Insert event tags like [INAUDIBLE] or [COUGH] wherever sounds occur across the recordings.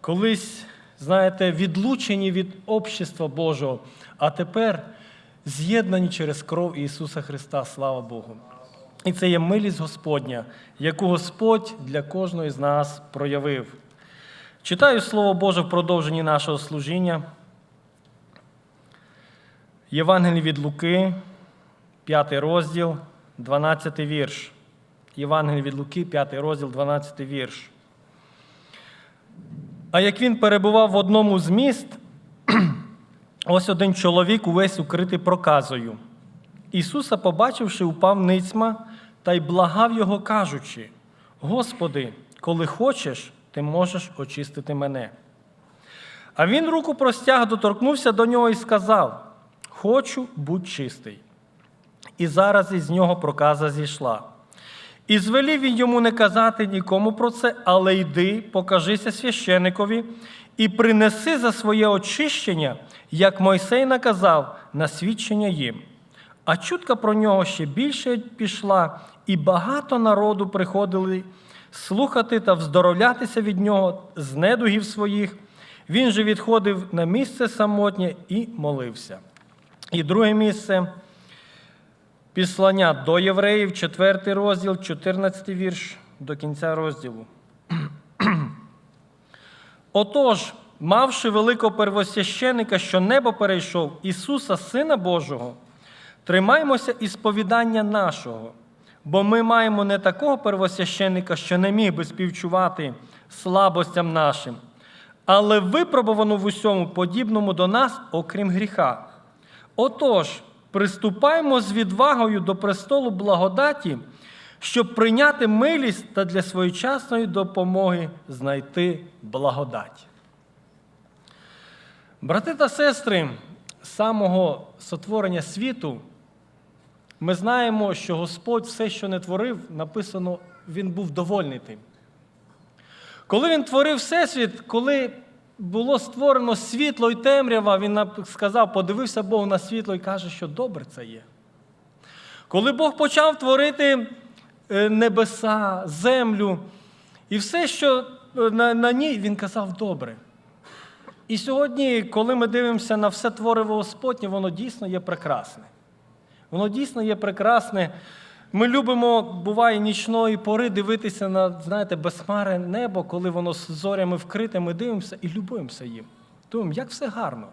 колись, знаєте, відлучені від общества Божого, а тепер з'єднані через кров Ісуса Христа, слава Богу. І це є милість Господня, яку Господь для кожного з нас проявив. Читаю Слово Боже в продовженні нашого служіння. Євангелій від Луки, 5 розділ, 12 вірш. Євангелій від Луки, 5 розділ, 12 вірш. А як він перебував в одному з міст, [CLEARS THROAT] ось один чоловік увесь укритий проказою. Ісуса, побачивши, упав ницьма та й благав його, кажучи: Господи, коли хочеш, ти можеш очистити мене. А він руку простяг, доторкнувся до нього і сказав: Хочу, будь чистий. І зараз із нього проказа зійшла. І звелів він йому не казати нікому про це, але йди, покажися священикові і принеси за своє очищення, як Мойсей наказав, на свідчення їм. А чутка про нього ще більше пішла, і багато народу приходили слухати та вздоровлятися від нього з недугів своїх. Він же відходив на місце самотнє і молився. І друге місце післання до євреїв, 4 розділ, 14 вірш до кінця розділу. [CLEARS THROAT] Отож, мавши великого первосвященика, що небо перейшов, Ісуса, Сина Божого, тримаймося і сповідання нашого, бо ми маємо не такого первосвященика, що не міг би співчувати слабостям нашим, але випробувану в усьому подібному до нас, окрім гріха. Отож, приступаймо з відвагою до престолу благодаті, щоб прийняти милість та для своєчасної допомоги знайти благодать. Брати та сестри, з самого сотворення світу ми знаємо, що Господь все, що не творив, написано, Він був довольний тим. Коли він творив Всесвіт, коли було створено світло і темрява, він сказав, подивився Бог на світло і каже, що добре це є. Коли Бог почав творити е, небеса, землю і все, що е, на, на ній, він казав добре. І сьогодні, коли ми дивимося на все твориво Господнє, воно дійсно є прекрасне. Воно дійсно є прекрасне. Ми любимо, буває, нічної пори дивитися на, знаєте, безхмаре небо, коли воно з зорями вкрите, ми дивимося і любуємося їм. Думаємо, як все гарно.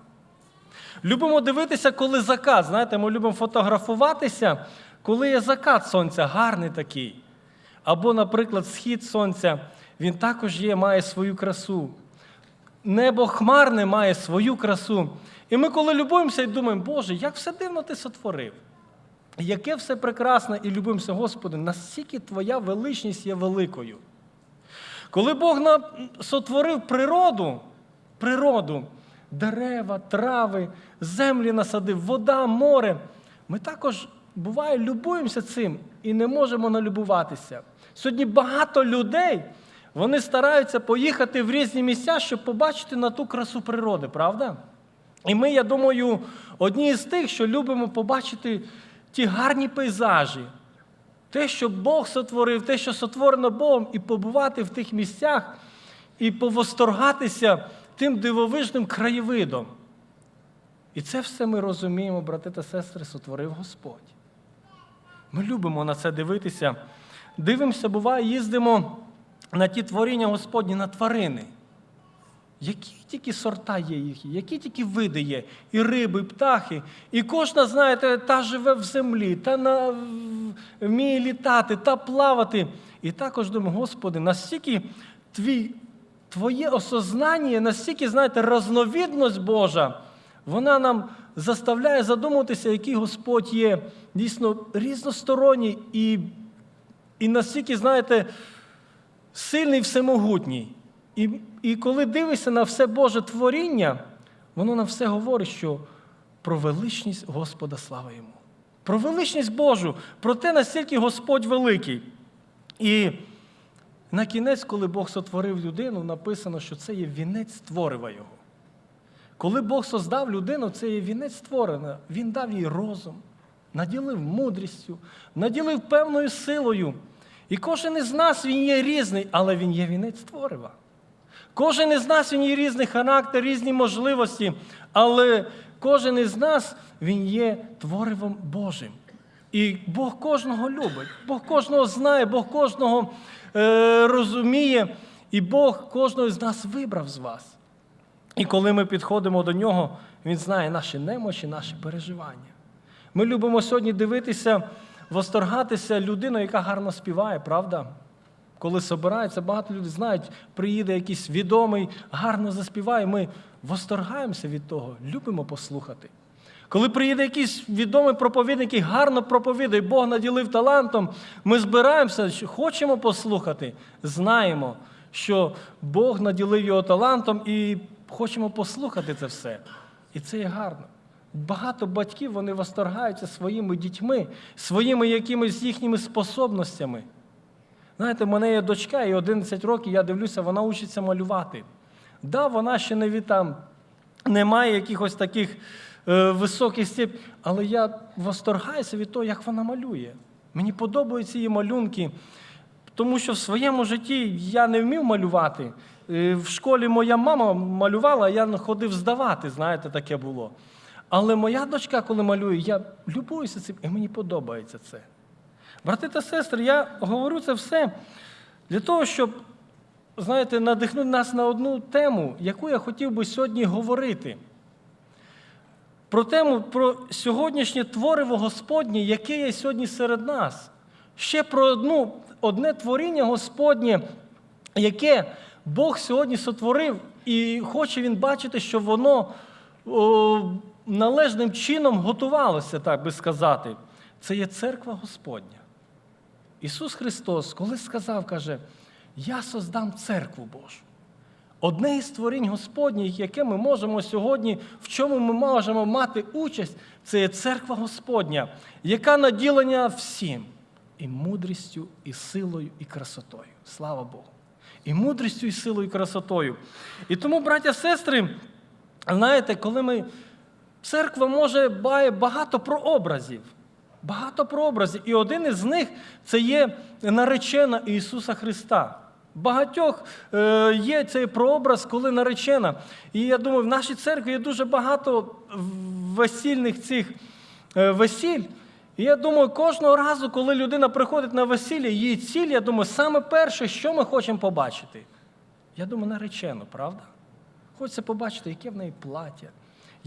Любимо дивитися, коли закат. Знаєте, ми любимо фотографуватися, коли є закат сонця, гарний такий. Або, наприклад, схід сонця, він також є, має свою красу. Небо хмарне має свою красу. І ми, коли любуємося і думаємо, Боже, як все дивно ти сотворив. Яке все прекрасне і любимося, Господи, настільки Твоя величність є великою. Коли Бог сотворив природу, природу, дерева, трави, землі насадив, вода, море, ми також, буває, любуємося цим і не можемо налюбуватися. Сьогодні багато людей вони стараються поїхати в різні місця, щоб побачити на ту красу природи, правда? І ми, я думаю, одні з тих, що любимо побачити ті гарні пейзажі, те, що Бог сотворив, те, що сотворено Богом, і побувати в тих місцях, і повосторгатися тим дивовижним краєвидом. І це все ми розуміємо, брати та сестри, сотворив Господь. Ми любимо на це дивитися. Дивимося, буває, їздимо на ті творіння Господні, на тварини. Які тільки сорта є їх, які тільки види є, і риби, і птахи. І кожна, знаєте, та живе в землі, та на, вміє літати, та плавати. І також думаю, Господи, настільки твій, Твоє осознання, настільки, знаєте, разновідність Божа, вона нам заставляє задуматися, який Господь є дійсно різносторонній і, і настільки, знаєте, сильний всемогутній. І, і коли дивишся на все Боже творіння, воно нам все говорить, що про величність Господа слава йому. Про величність Божу, про те, наскільки Господь великий. І на кінець, коли Бог сотворив людину, написано, що це є вінець створива його. Коли Бог создав людину, це є вінець створена. Він дав їй розум, наділив мудрістю, наділив певною силою. І кожен із нас він є різний, але він є вінець творива. Кожен із нас він є різний характер, різні можливості, але кожен із нас він є творивом Божим. І Бог кожного любить, Бог кожного знає, Бог кожного е, розуміє, і Бог кожного з нас вибрав з вас. І коли ми підходимо до нього, Він знає наші немочі, наші переживання. Ми любимо сьогодні дивитися, восторгатися людиною, яка гарно співає, правда? Коли собирається, багато людей знають, приїде якийсь відомий, гарно заспіває, ми восторгаємося від того, любимо послухати. Коли приїде якийсь відомий проповідник, який гарно проповідає, Бог наділив талантом, ми збираємося, хочемо послухати, знаємо, що Бог наділив його талантом і хочемо послухати це все. І це є гарно. Багато батьків вони восторгаються своїми дітьми, своїми якимись їхніми способностями. Знаєте, в мене є дочка, і 11 років я дивлюся, вона учиться малювати. Да, вона ще не від там, не має якихось таких е, високих стіп, але я восторгаюся від того, як вона малює. Мені подобаються її малюнки, тому що в своєму житті я не вмів малювати. Е, В школі моя мама малювала, я ходив здавати, знаєте, таке було. Але моя дочка, коли малює, я любуюся цим, і мені подобається це. Брати та сестри, я говорю це все для того, щоб, знаєте, надихнути нас на одну тему, яку я хотів би сьогодні говорити. Про тему про сьогоднішнє твориво Господнє, яке є сьогодні серед нас. Ще про одну, одне творіння Господнє, яке Бог сьогодні сотворив, і хоче Він бачити, що воно о, належним чином готувалося, так би сказати. Це є церква Господня. Ісус Христос, коли сказав, каже, я создам церкву Божу. Одне із творінь Господніх, яке ми можемо сьогодні, в чому ми можемо мати участь, це є церква Господня, яка наділення всім і мудрістю, і силою, і красотою. Слава Богу. І мудрістю, і силою, і красотою. І тому, браття, сестри, знаєте, коли ми. Церква може має багато прообразів. Багато прообразів. І один із них це є наречена Ісуса Христа. Багатьох е, є цей прообраз, коли наречена. І я думаю, в нашій церкві є дуже багато весільних цих е, весіль. І я думаю, кожного разу, коли людина приходить на весілля, її ціль, я думаю, саме перше, що ми хочемо побачити. Я думаю, наречену, правда? Хочеться побачити, яке в неї плаття,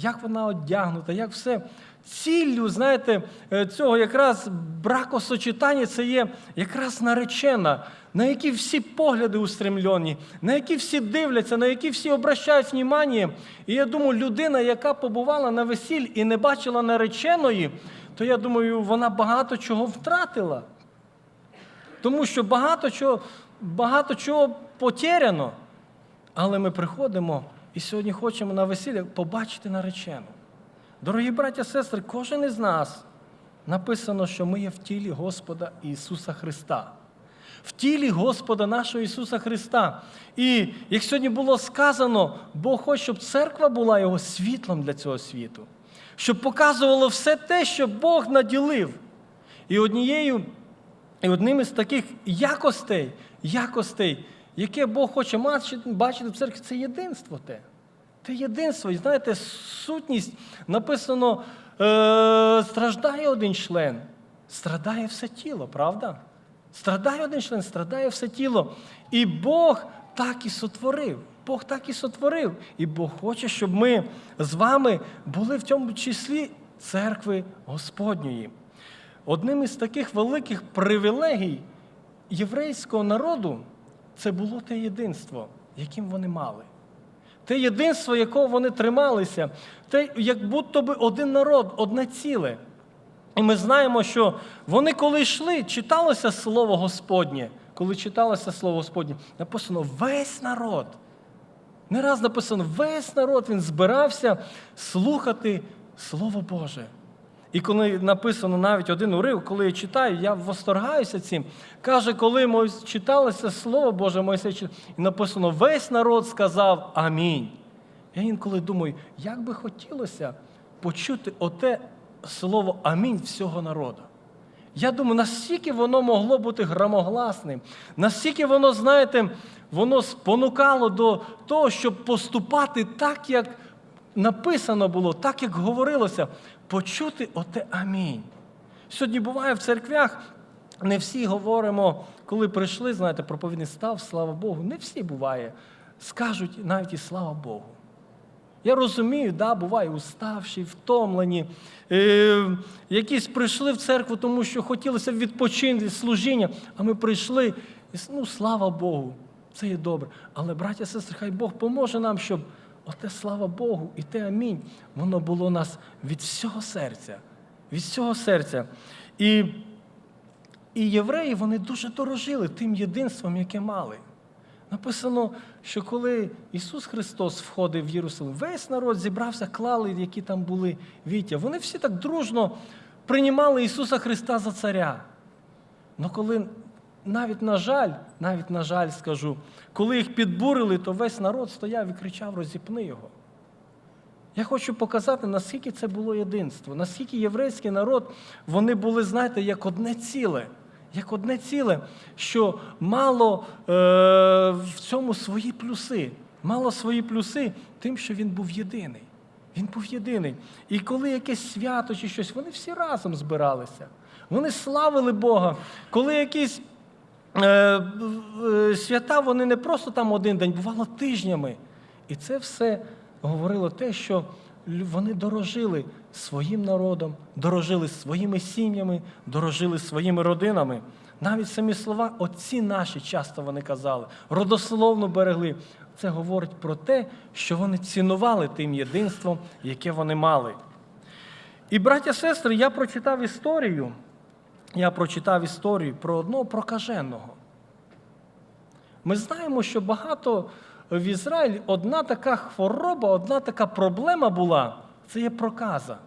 як вона одягнута, як все. Ціллю, знаєте, е, цього якраз бракосочетання це є якраз наречена, на які всі погляди устремлені, на які всі дивляться, на які всі обращають внимання. І я думаю, людина, яка побувала на весіль і не бачила нареченої, то я думаю, вона багато чого втратила. Тому що багато чого, багато чого потеряно. Але ми приходимо і сьогодні хочемо на весілля побачити наречену. Дорогі браття сестри, кожен із нас написано, що ми є в тілі Господа Ісуса Христа. В тілі Господа нашого Ісуса Христа. І як сьогодні було сказано, Бог хоче, щоб церква була Його світлом для цього світу, щоб показувало все те, що Бог наділив. І однією, і одним із таких якостей, якостей, яке Бог хоче бачити в церкві, це єдинство те. Те єдинство. І знаєте, сутність написано, е, страждає один член, страдає все тіло, правда? Страдає один член, страдає все тіло. І Бог так і сотворив. Бог так і сотворив. І Бог хоче, щоб ми з вами були в цьому числі церкви Господньої. Одним із таких великих привілегій єврейського народу це було те єдинство, яким вони мали. Те єдинство, якого вони трималися, те, як будто би один народ, одне ціле. І ми знаємо, що вони, коли йшли, читалося Слово Господнє. Коли читалося Слово Господнє, написано весь народ. Не раз написано, весь народ він збирався слухати Слово Боже. І коли написано навіть один урив, коли я читаю, я восторгаюся цим. Каже, коли ми читалося Слово Боже, Мойсей і написано, весь народ сказав Амінь. Я інколи думаю, як би хотілося почути оте слово Амінь всього народу. Я думаю, наскільки воно могло бути громогласним, наскільки воно, знаєте, воно спонукало до того, щоб поступати так, як написано було, так, як говорилося, почути оте амінь. Сьогодні буває в церквях, не всі говоримо, коли прийшли, знаєте, проповідник став, слава Богу. Не всі буває. Скажуть навіть і слава Богу. Я розумію, да, буває уставші, втомлені, е, якісь прийшли в церкву, тому що хотілося відпочинку служіння, а ми прийшли, і ну, слава Богу, це є добре. Але, браття, сестри, хай Бог поможе нам, щоб оте слава Богу і те амінь, воно було у нас від всього серця. Від всього серця. І, і євреї вони дуже дорожили тим єдинством, яке мали. Написано, що коли Ісус Христос входив в Єрусалим, весь народ зібрався, клали, які там були віття. Вони всі так дружно приймали Ісуса Христа за царя. Але коли навіть на жаль, навіть на жаль скажу, коли їх підбурили, то весь народ стояв і кричав: розіпни його. Я хочу показати, наскільки це було єдинство, наскільки єврейський народ, вони були, знаєте, як одне ціле. Як одне ціле, що мало е, в цьому свої плюси. Мало свої плюси тим, що він був єдиний. Він був єдиний. І коли якесь свято чи щось, вони всі разом збиралися. Вони славили Бога. Коли е, свята, вони не просто там один день, бувало тижнями. І це все говорило те, що вони дорожили своїм народом, дорожили своїми сім'ями, дорожили своїми родинами. Навіть самі слова отці наші часто вони казали, родословно берегли. Це говорить про те, що вони цінували тим єдинством, яке вони мали. І, браття сестри, я прочитав історію. Я прочитав історію про одного прокаженого. Ми знаємо, що багато в Ізраїлі одна така хвороба, одна така проблема була це є проказа.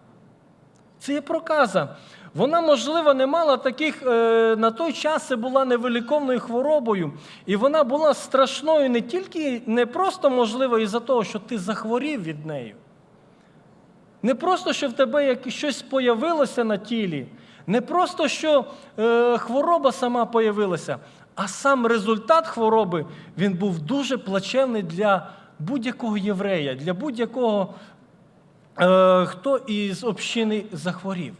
Це є проказа. Вона, можливо, не мала таких, е, на той час це була невиліковною хворобою. І вона була страшною не тільки, не просто, можливо, із-за того, що ти захворів від неї. Не просто, що в тебе щось появилося на тілі, не просто, що е, хвороба сама появилася, а сам результат хвороби він був дуже плачевний для будь-якого єврея, для будь-якого, е, хто із общини захворів.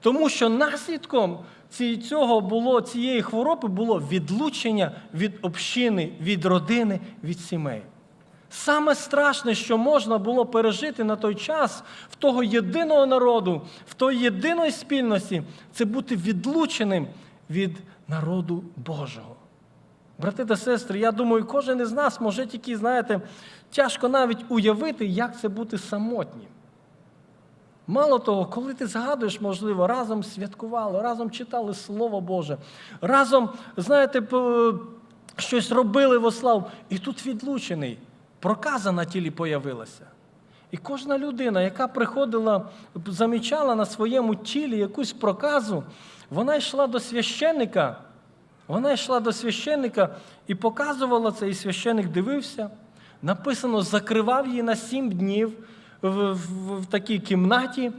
Тому що наслідком цього було, цієї хвороби було відлучення від общини, від родини, від сімей. Саме страшне, що можна було пережити на той час в того єдиного народу, в той єдиної спільності, це бути відлученим від народу Божого. Брати та сестри, я думаю, кожен із нас може тільки, знаєте, тяжко навіть уявити, як це бути самотнім. Мало того, коли ти згадуєш, можливо, разом святкували, разом читали Слово Боже, разом, знаєте, щось робили во славу, і тут відлучений, проказа на тілі появилася. І кожна людина, яка приходила, замічала на своєму тілі якусь проказу, вона йшла до священника, вона йшла до священника і показувала це, і священник дивився. Написано, закривав її на сім днів в, в, в такій кімнаті.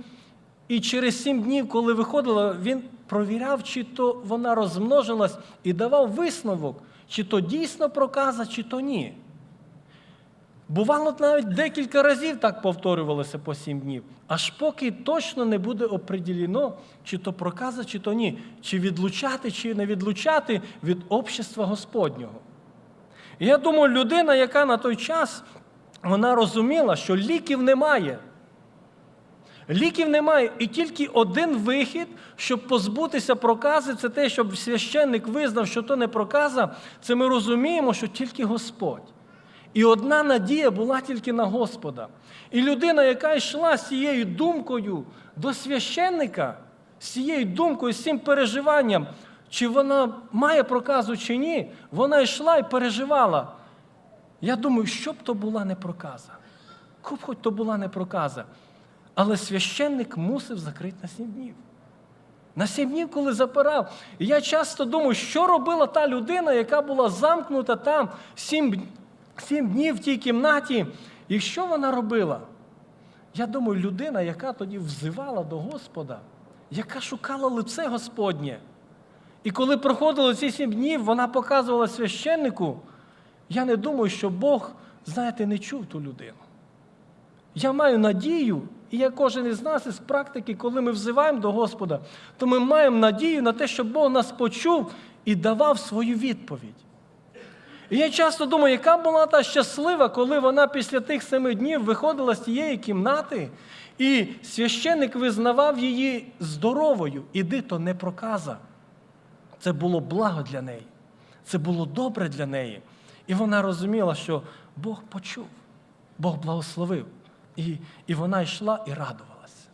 І через сім днів, коли виходила, він провіряв, чи то вона розмножилась, і давав висновок, чи то дійсно проказа, чи то ні. Бувало, навіть декілька разів так повторювалося по сім днів, аж поки точно не буде оприділено, чи то проказа, чи то ні, чи відлучати, чи не відлучати від общества Господнього. І я думаю, людина, яка на той час вона розуміла, що ліків немає. Ліків немає, і тільки один вихід, щоб позбутися прокази, це те, щоб священник визнав, що то не проказа, це ми розуміємо, що тільки Господь. І одна надія була тільки на Господа. І людина, яка йшла з цією думкою до священника, з цією думкою, з цим переживанням, чи вона має проказу, чи ні, вона йшла і переживала. Я думаю, що б то була не проказа. Куб хоч то була не проказа. Але священник мусив закрити на сім днів. На сім днів, коли запирав. І я часто думаю, що робила та людина, яка була замкнута там сім, сім днів в тій кімнаті. І що вона робила? Я думаю, людина, яка тоді взивала до Господа, яка шукала лице Господнє. І коли проходило ці сім днів, вона показувала священнику, я не думаю, що Бог, знаєте, не чув ту людину. Я маю надію, і як кожен із нас із практики, коли ми взиваємо до Господа, то ми маємо надію на те, щоб Бог нас почув і давав свою відповідь. І я часто думаю, яка була та щаслива, коли вона після тих семи днів виходила з тієї кімнати, і священник визнавав її здоровою. Іди, то не проказа. Це було благо для неї. Це було добре для неї. І вона розуміла, що Бог почув, Бог благословив. І, і вона йшла і радувалася.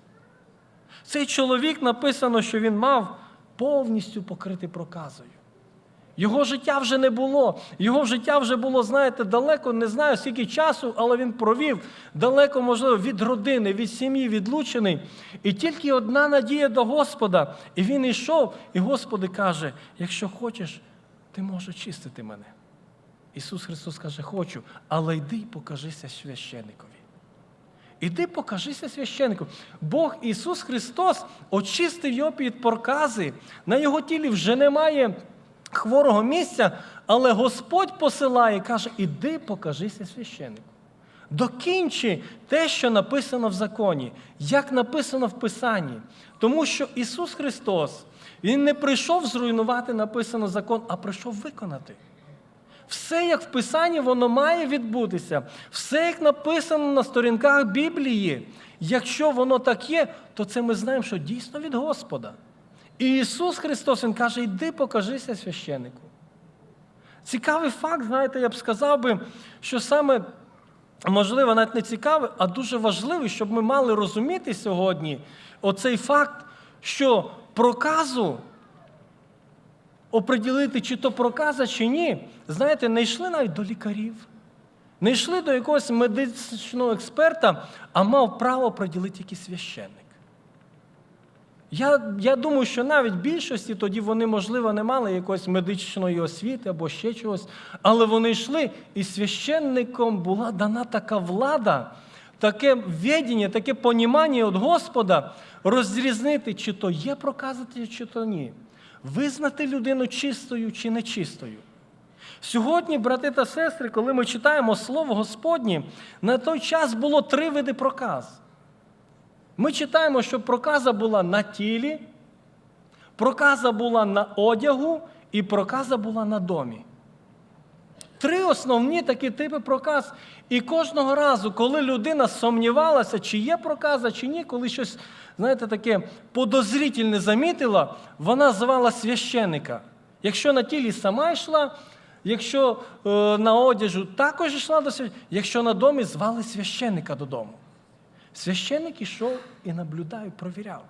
Цей чоловік написано, що він мав повністю покрити проказою. Його життя вже не було. Його життя вже було, знаєте, далеко, не знаю скільки часу, але він провів далеко, можливо, від родини, від сім'ї, відлучений. І тільки одна надія до Господа. І він йшов, і Господи каже: якщо хочеш, ти можеш очистити мене. Ісус Христос каже, хочу, але йди й покажися священникові. Іди покажися священнику. Бог Ісус Христос очистив його під прокази. На його тілі вже немає хворого місця, але Господь посилає і каже: іди покажися священнику. Докінчи те, що написано в законі, як написано в Писанні. Тому що Ісус Христос, Він не прийшов зруйнувати написано закон, а прийшов виконати. Все, як в Писанні, воно має відбутися. Все, як написано на сторінках Біблії. Якщо воно так є, то це ми знаємо, що дійсно від Господа. І Ісус Христос Він каже: йди покажися священнику. Цікавий факт, знаєте, я б сказав би, що саме, можливо, навіть не цікавий, а дуже важливий, щоб ми мали розуміти сьогодні оцей факт, що проказу оприділити, чи то проказа, чи ні, знаєте, не йшли навіть до лікарів, не йшли до якогось медичного експерта, а мав право приділити тільки священник. Я я думаю, що навіть більшості тоді вони, можливо, не мали якоїсь медичної освіти або ще чогось, але вони йшли, і священникам була дана така влада, таке відіння, таке понімання від Господа розрізнити, чи то є проказати, чи то ні. Визнати людину чистою чи нечистою. Сьогодні, брати та сестри, коли ми читаємо Слово Господнє, на той час було три види проказ. Ми читаємо, що проказа була на тілі, проказа була на одягу і проказа була на домі. Три основні такі типи проказ. І кожного разу, коли людина сумнівалася, чи є проказа, чи ні, коли щось, знаєте, таке подозрітельне замітила, вона звала священика. Якщо на тілі сама йшла, якщо е, на одяжу також йшла до священника, якщо на домі звали священика додому. Священник ішов і наблюдав, провіряв.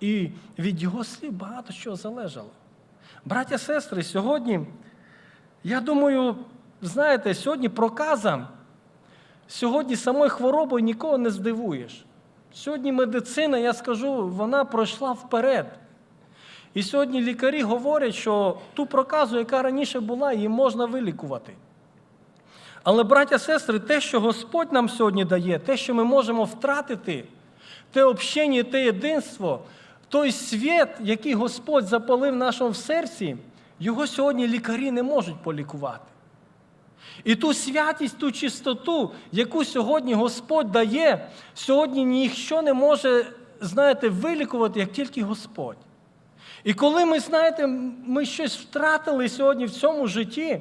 І від його слів багато чого залежало. Браття, сестри, сьогодні, я думаю, знаєте, сьогодні проказа, сьогодні самою хворобою нікого не здивуєш. Сьогодні медицина, я скажу, вона пройшла вперед. І сьогодні лікарі говорять, що ту проказу, яка раніше була, її можна вилікувати. Але, браття, сестри, те, що Господь нам сьогодні дає, те, що ми можемо втратити, те общення, те єдинство, той світ, який Господь запалив в нашому серці, його сьогодні лікарі не можуть полікувати. І ту святість, ту чистоту, яку сьогодні Господь дає, сьогодні ніщо не може, знаєте, вилікувати, як тільки Господь. І коли ми, знаєте, ми щось втратили сьогодні в цьому житті,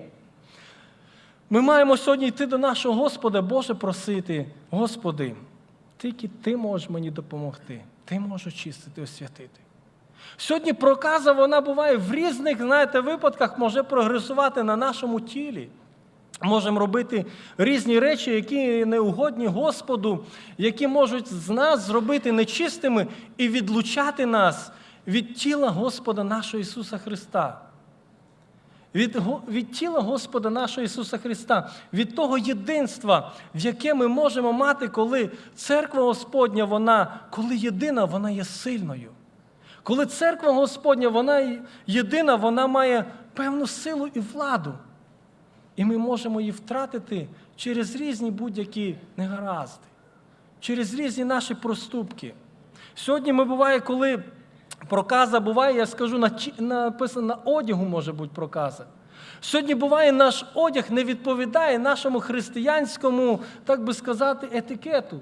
ми маємо сьогодні йти до нашого Господа, Боже, просити, Господи, тільки Ти можеш мені допомогти, Ти можеш очистити, освятити. Сьогодні проказа, вона буває в різних, знаєте, випадках може прогресувати на нашому тілі. Можемо робити різні речі, які неугодні Господу, які можуть з нас зробити нечистими і відлучати нас від тіла Господа нашого Ісуса Христа. Від від тіла Господа нашого Ісуса Христа, від того єдинства, в яке ми можемо мати, коли церква Господня, вона, коли єдина, вона є сильною. Коли церква Господня, вона єдина, вона має певну силу і владу. І ми можемо її втратити через різні будь-які негаразди, через різні наші проступки. Сьогодні ми буває, коли проказа буває, я скажу, написано на одягу може бути проказа. Сьогодні буває, наш одяг не відповідає нашому християнському, так би сказати, етикету.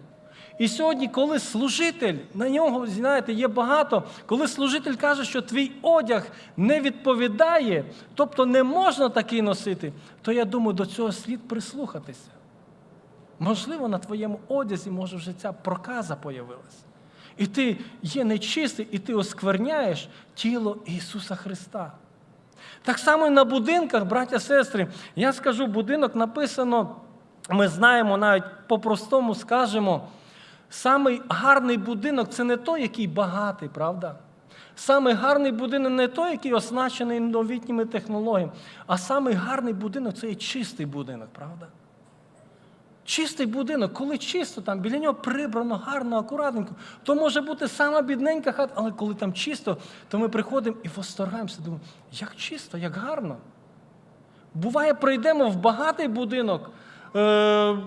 І сьогодні, коли служитель, на нього, знаєте, є багато, коли служитель каже, що твій одяг не відповідає, тобто не можна такий носити, то я думаю, до цього слід прислухатися. Можливо, на твоєму одязі може вже ця проказа появилась. І ти є нечистий, і ти оскверняєш тіло Ісуса Христа. Так само і на будинках, браття, сестри, я скажу, будинок написано, ми знаємо навіть по-простому скажемо, самий гарний будинок це не той, який багатий, правда? Самий гарний будинок не той, який оснащений новітніми технологіями, а самий гарний будинок це є чистий будинок, правда? Чистий будинок, коли чисто, там біля нього прибрано, гарно, акуратненько, то може бути сама бідненька хата, але коли там чисто, то ми приходимо і восторгаємося, думаємо, як чисто, як гарно. Буває, прийдемо в багатий будинок. Е-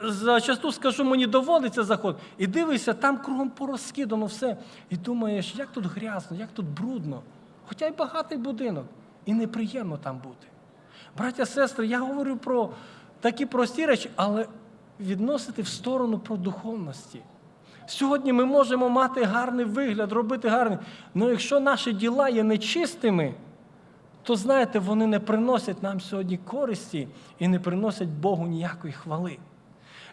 Зачасту скажу, мені доводиться заходити. І дивишся, там кругом порозкидано все. І думаєш, як тут грязно, як тут брудно. Хоча й багатий будинок. І неприємно там бути. Браття, сестри, я говорю про такі прості речі, але відносити в сторону про духовності. Сьогодні ми можемо мати гарний вигляд, робити гарний. Але якщо наші діла є нечистими, то знаєте, вони не приносять нам сьогодні користі і не приносять Богу ніякої хвали.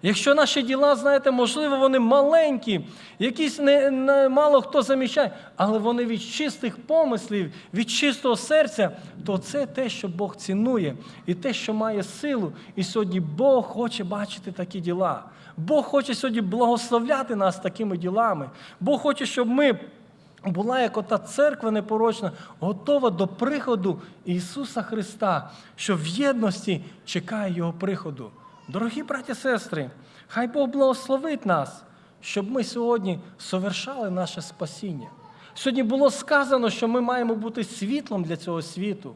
Якщо наші діла, знаєте, можливо, вони маленькі, якісь не, не, мало хто замічає, але вони від чистих помислів, від чистого серця, то це те, що Бог цінує, і те, що має силу. І сьогодні Бог хоче бачити такі діла. Бог хоче сьогодні благословляти нас такими ділами. Бог хоче, щоб ми. Була як ота церква непорочна, готова до приходу Ісуса Христа, що в єдності чекає Його приходу. Дорогі браті сестри, хай Бог благословить нас, щоб ми сьогодні совершали наше спасіння. Сьогодні було сказано, що ми маємо бути світлом для цього світу.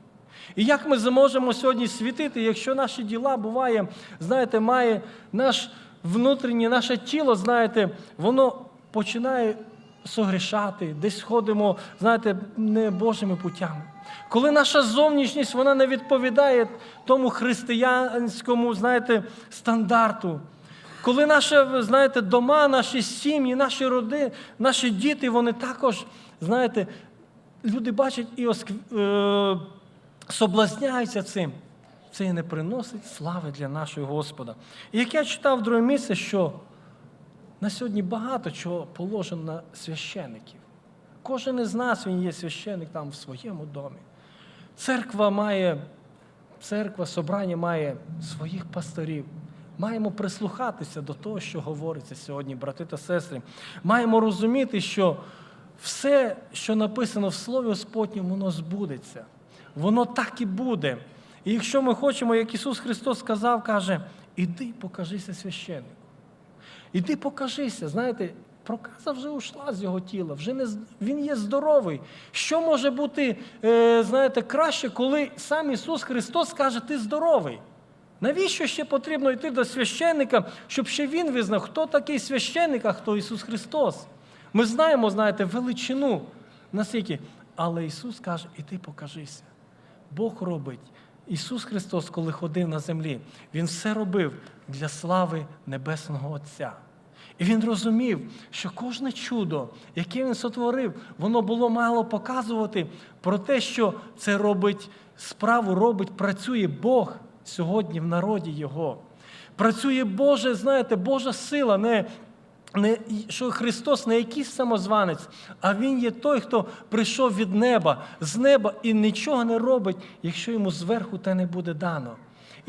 І як ми зможемо сьогодні світити, якщо наші діла буває, знаєте, має наш внутрішнє, наше тіло, знаєте, воно починає согрішати, десь ходимо, знаєте, не Божими путями. Коли наша зовнішність вона не відповідає тому християнському, знаєте, стандарту. Коли наші, знаєте, дома, наші сім'ї, наші роди, наші діти, вони також, знаєте, люди бачать і оск... е... соблазняються цим. Це і не приносить слави для нашого Господа. І як я читав друге місце, що на сьогодні багато чого положено на священиків. Кожен із нас він є священик там в своєму домі. Церква має, церква, собрання має своїх пасторів. Маємо прислухатися до того, що говориться сьогодні, брати та сестри. Маємо розуміти, що все, що написано в Слові Господньому, воно збудеться. Воно так і буде. І якщо ми хочемо, як Ісус Христос сказав, каже, іди покажися священнику. Іди покажися, знаєте, проказа вже ушла з його тіла, вже не, він є здоровий. Що може бути, е, знаєте, краще, коли сам Ісус Христос каже, ти здоровий? Навіщо ще потрібно йти до священника, щоб ще він визнав, хто такий священник, а хто Ісус Христос? Ми знаємо, знаєте, величину наскільки. Але Ісус каже, іди покажися. Бог робить. Ісус Христос, коли ходив на землі, Він все робив для слави Небесного Отця. І він розумів, що кожне чудо, яке він сотворив, воно було мало показувати про те, що це робить справу, робить, працює Бог сьогодні в народі Його. Працює Боже, знаєте, Божа сила, не не, що Христос не якийсь самозванець, а Він є той, хто прийшов від неба, з неба і нічого не робить, якщо йому зверху те не буде дано.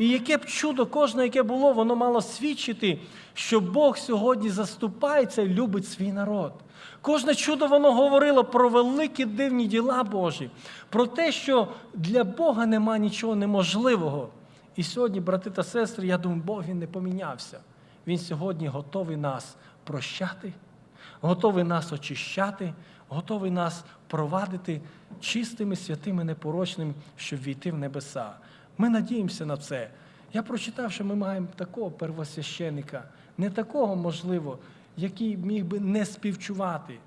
І яке б чудо кожне, яке було, воно мало свідчити, що Бог сьогодні заступається і любить свій народ. Кожне чудо воно говорило про великі дивні діла Божі, про те, що для Бога нема нічого неможливого. І сьогодні, брати та сестри, я думаю, Бог він не помінявся. Він сьогодні готовий нас прощати, готовий нас очищати, готовий нас провадити чистими, святими, непорочними, щоб війти в небеса. Ми надіємося на це. Я прочитав, що ми маємо такого первосвященика, не такого, можливо, який міг би не співчувати.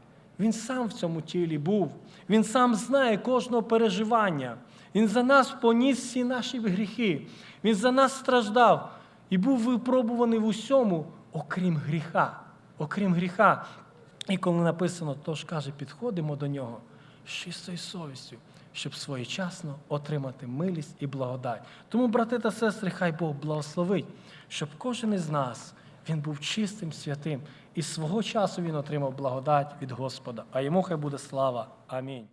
Він сам в цьому тілі був, він сам знає кожного переживання. Він за нас поніс всі наші гріхи. Він за нас страждав і був випробуваний в усьому, окрім гріха. Окрім гріха. І коли написано, тож каже, підходимо до нього з чистою совістю, щоб своєчасно отримати милість і благодать. Тому, брати та сестри, хай Бог благословить, щоб кожен із нас він був чистим, святим, і свого часу він отримав благодать від Господа. А йому хай буде слава. Амінь.